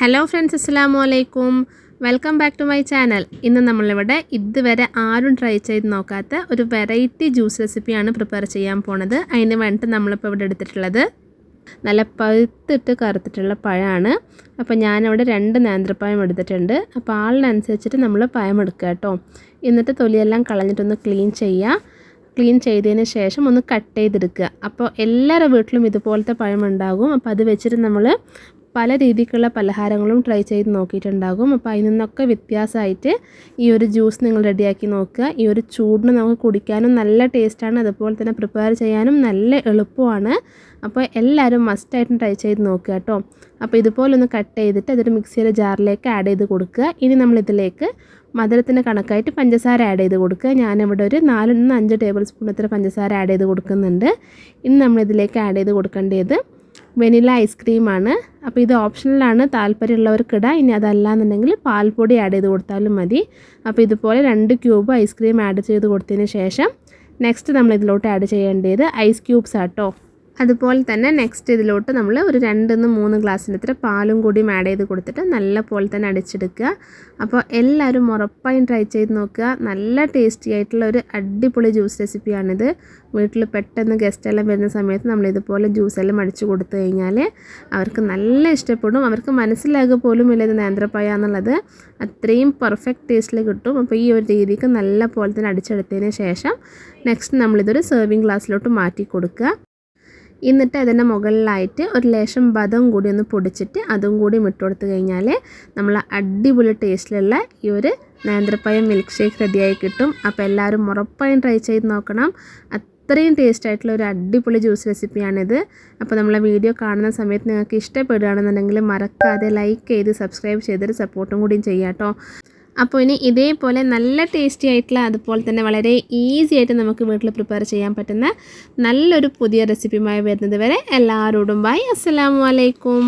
Hello friends അസ്സാം വലൈക്കും welcome back to my channel ഇന്ന് നമ്മളിവിടെ ഇതുവരെ ആരും ട്രൈ ചെയ്ത് നോക്കാത്ത ഒരു വെറൈറ്റി ജ്യൂസ് റെസിപ്പിയാണ് പ്രിപ്പയർ ചെയ്യാൻ പോണത്. അതിന് വേണ്ടിയിട്ട് നമ്മളിപ്പോൾ ഇവിടെ എടുത്തിട്ടുള്ളത് നല്ല പഴുത്തിട്ട് കറുത്തിട്ടുള്ള പഴമാണ്. അപ്പോൾ ഞാനവിടെ രണ്ട് നേന്ത്രപ്പഴം എടുത്തിട്ടുണ്ട്. അപ്പോൾ ആളിനനുസരിച്ചിട്ട് നമ്മൾ പഴം എടുക്കുക കേട്ടോ. എന്നിട്ട് തൊലിയെല്ലാം കളഞ്ഞിട്ടൊന്ന് ക്ലീൻ ചെയ്യുക. ക്ലീൻ ചെയ്തതിന് ശേഷം ഒന്ന് കട്ട് ചെയ്തെടുക്കുക. അപ്പോൾ എല്ലാവരുടെ വീട്ടിലും ഇതുപോലത്തെ പഴമുണ്ടാകും അപ്പോൾ അത് വെച്ചിട്ട് നമ്മൾ പല രീതിക്കുള്ള പലഹാരങ്ങളും ട്രൈ ചെയ്ത് നോക്കിയിട്ടുണ്ടാകും. അപ്പോൾ അതിൽ നിന്നൊക്കെ വ്യത്യാസമായിട്ട് ഈ ഒരു ജ്യൂസ് നിങ്ങൾ റെഡിയാക്കി നോക്കുക. ഈ ഒരു ചൂടിന് നമുക്ക് കുടിക്കാനും നല്ല ടേസ്റ്റാണ് അതുപോലെ തന്നെ പ്രിപ്പയർ ചെയ്യാനും നല്ല എളുപ്പമാണ്. അപ്പോൾ എല്ലാവരും മസ്റ്റായിട്ടും ട്രൈ ചെയ്ത് നോക്കുക കേട്ടോ. അപ്പോൾ ഇതുപോലെ ഒന്ന് കട്ട് ചെയ്തിട്ട് അതൊരു മിക്സിയുടെ ജാറിലേക്ക് ആഡ് ചെയ്ത് കൊടുക്കുക. ഇനി നമ്മളിതിലേക്ക് മധുരത്തിന് കണക്കായിട്ട് പഞ്ചസാര ആഡ് ചെയ്ത് കൊടുക്കുക. ഞാനിവിടെ ഒരു നാലിൽ നിന്ന് അഞ്ച് ടേബിൾ സ്പൂൺ അത്ര പഞ്ചസാര ആഡ് ചെയ്ത് കൊടുക്കുന്നുണ്ട്. ഇനി നമ്മളിതിലേക്ക് ആഡ് ചെയ്ത് കൊടുക്കേണ്ടത് വെനില ഐസ്ക്രീമാണ്. അപ്പോൾ ഇത് ഓപ്ഷണലാണ് താല്പര്യമുള്ളവർക്കിടാം. ഇനി അതല്ലാന്നുണ്ടെങ്കിൽ പാൽപ്പൊടി ആഡ് ചെയ്ത് കൊടുത്താലും മതി. അപ്പോൾ ഇതുപോലെ രണ്ട് ക്യൂബ് ഐസ്ക്രീം ആഡ് ചെയ്ത് കൊടുത്തതിന് ശേഷം നെക്സ്റ്റ് നമ്മൾ ഇതിലോട്ട് ആഡ് ചെയ്യേണ്ടത് ഐസ് ക്യൂബ്സ് ആട്ടോ. അതുപോലെ തന്നെ നെക്സ്റ്റ് ഇതിലോട്ട് നമ്മൾ ഒരു രണ്ടിന്ന് മൂന്ന് ഗ്ലാസ്സിന്റെ അത്ര പാലും കൂടിയും ആഡ് ചെയ്ത് കൊടുത്തിട്ട് നല്ല പോലെ തന്നെ അടിച്ചെടുക്കുക. അപ്പോൾ എല്ലാവരും ഉറപ്പായും ട്രൈ ചെയ്ത് നോക്കുക. നല്ല ടേസ്റ്റി ആയിട്ടുള്ള ഒരു അടിപൊളി ജ്യൂസ് റെസിപ്പിയാണിത് വീട്ടിൽ പെട്ടെന്ന് ഗസ്റ്റ് എല്ലാം വരുന്ന സമയത്ത് നമ്മൾ ഇതുപോലെ ജ്യൂസ് എല്ലാം അടിച്ചു കൊടുത്തു കഴിഞ്ഞാൽ അവർക്ക് നല്ല ഇഷ്ടപ്പെടും. അവർക്ക് മനസ്സിലാകുക പോലും ഇല്ല ഇത് നേന്ത്രപ്പായ എന്നുള്ളത്. അത്രയും പെർഫെക്റ്റ് ടേസ്റ്റിൽ കിട്ടും. അപ്പോൾ ഈ ഒരു രീതിക്ക് നല്ല പോലെ തന്നെ അടിച്ചെടുത്തതിന് ശേഷം നെക്സ്റ്റ് നമ്മളിതൊരു സെർവിങ് ഗ്ലാസ്സിലോട്ട് മാറ്റി കൊടുക്കുക. എന്നിട്ട് അതിന്റെ മുകളിലായിട്ട് ഒരു ലേശം ബദം കൂടി ഒന്ന് പൊടിച്ചിട്ട് അതും കൂടി ഇട്ട് കൊടുത്തു കഴിഞ്ഞാൽ നമ്മൾ അടിപൊളി ടേസ്റ്റിലുള്ള ഈ ഒരു നേന്ത്രപ്പഴം മിൽക്ക് ഷേക്ക് റെഡിയായി കിട്ടും. അപ്പോൾ എല്ലാവരും ഉറപ്പായും ട്രൈ ചെയ്ത് നോക്കണം. അത്രയും ടേസ്റ്റ് ആയിട്ടുള്ള ഒരു അടിപൊളി ജ്യൂസ് റെസിപ്പിയാണിത് അപ്പോൾ നമ്മളെ വീഡിയോ കാണുന്ന സമയത്ത് നിങ്ങൾക്ക് ഇഷ്ടപ്പെടുകയാണെന്നുണ്ടെങ്കിൽ മറക്കാതെ ലൈക്ക് ചെയ്ത് സബ്സ്ക്രൈബ് ചെയ്തൊരു സപ്പോർട്ടും കൂടിയും ചെയ്യാം കേട്ടോ അപ്പോൾ ഇനി ഇതേപോലെ നല്ല ടേസ്റ്റി ആയിട്ടുള്ള അതുപോലെ തന്നെ വളരെ ഈസി ആയിട്ട് നമുക്ക് വീട്ടിൽ പ്രിപ്പയർ ചെയ്യാൻ പറ്റുന്ന നല്ലൊരു പുതിയ റെസിപ്പിയുമായി വരുന്നത് വരെ എല്ലാവരോടും ബൈ അസ്സാം അലൈക്കും.